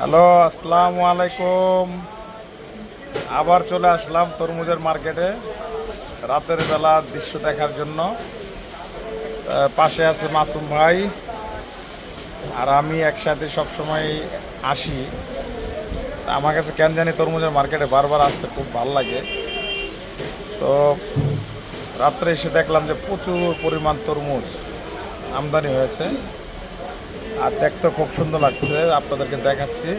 Hello, আসসালামু আলাইকুম। আবার চলে আসলাম তরমুজের মার্কেটে। রাতের বেলা দৃশ্য দেখার জন্য। পাশে আছে মাসুম ভাই। আর আমি একসাথে সবসময় আসি। আমার কাছে কেন জানি তরমুজের মার্কেটে বারবার আসতে খুব ভালো লাগে। তো রাত্রে এসে দেখলাম যে প্রচুর পরিমাণ তরমুজ আমদানি হয়েছে। আর দেখতে খুব সুন্দর লাগছে আপনাদেরকে দেখাচ্ছি।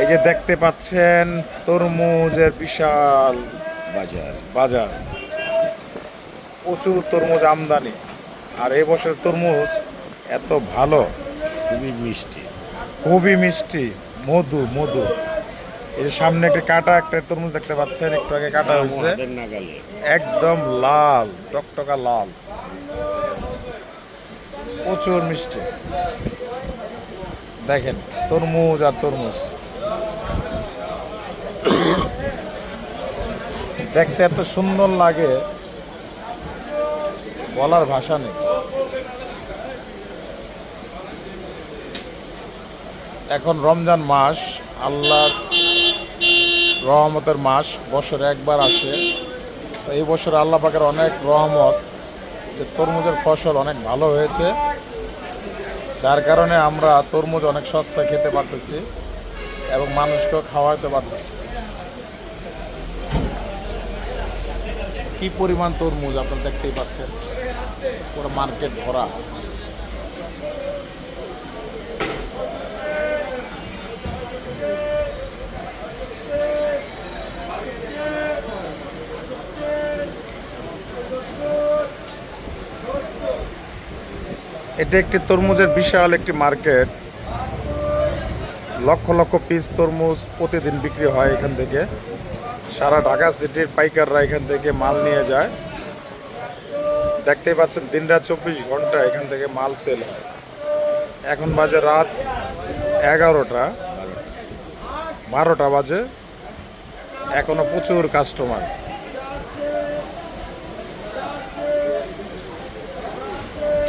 এই যে দেখতে পাচ্ছেন তরমুজের বিশাল বাজার। বাজার। প্রচুর তরমুজ আমদানি। আর এই বছর তরমুজ এত ভালো। খুবই মিষ্টি। খুবই মিষ্টি। মধু মধু। এই সামনে একটা কাটা একটা তরমুজ দেখতে পাচ্ছেন একটু আগে কাটা হয়েছে। একদম লাল টকটকা লাল। প্রচুর মিষ্টি। দেখেন, তরমুজ আর তরমুজ। দেখতে এত সুন্দর লাগে, বলার ভাষা নেই। এখন রমজান মাস, আল্লাহর রহমতের মাস, বছরে একবার আসে। তো এই বছর আল্লাহ পাকের অনেক রহমত, যে তরমুজের ফসল অনেক ভালো হয়েছে। যার কারণে আমরা তরমুজ অনেক সস্তা খেতে পারতেছি এবং মানুষকেও খাওয়াতে পারতেছি। কি পরিমাণ তরমুজ আপনারা দেখতেই পাচ্ছেন? পুরো মার্কেট ভরা। এটা একটি তরমুজের বিশাল একটি মার্কেট। লক্ষ লক্ষ পিস তরমুজ প্রতিদিন বিক্রি হয় এখান থেকে। সারা ঢাকা সিটির পাইকাররা এখান থেকে মাল নিয়ে যায়। দেখতেই পাচ্ছেন দিন রাত চব্বিশ ঘণ্টা এখান থেকে মাল সেল হয়। এখন বাজে রাত এগারোটা। বারোটা বাজে। এখনও প্রচুর কাস্টমার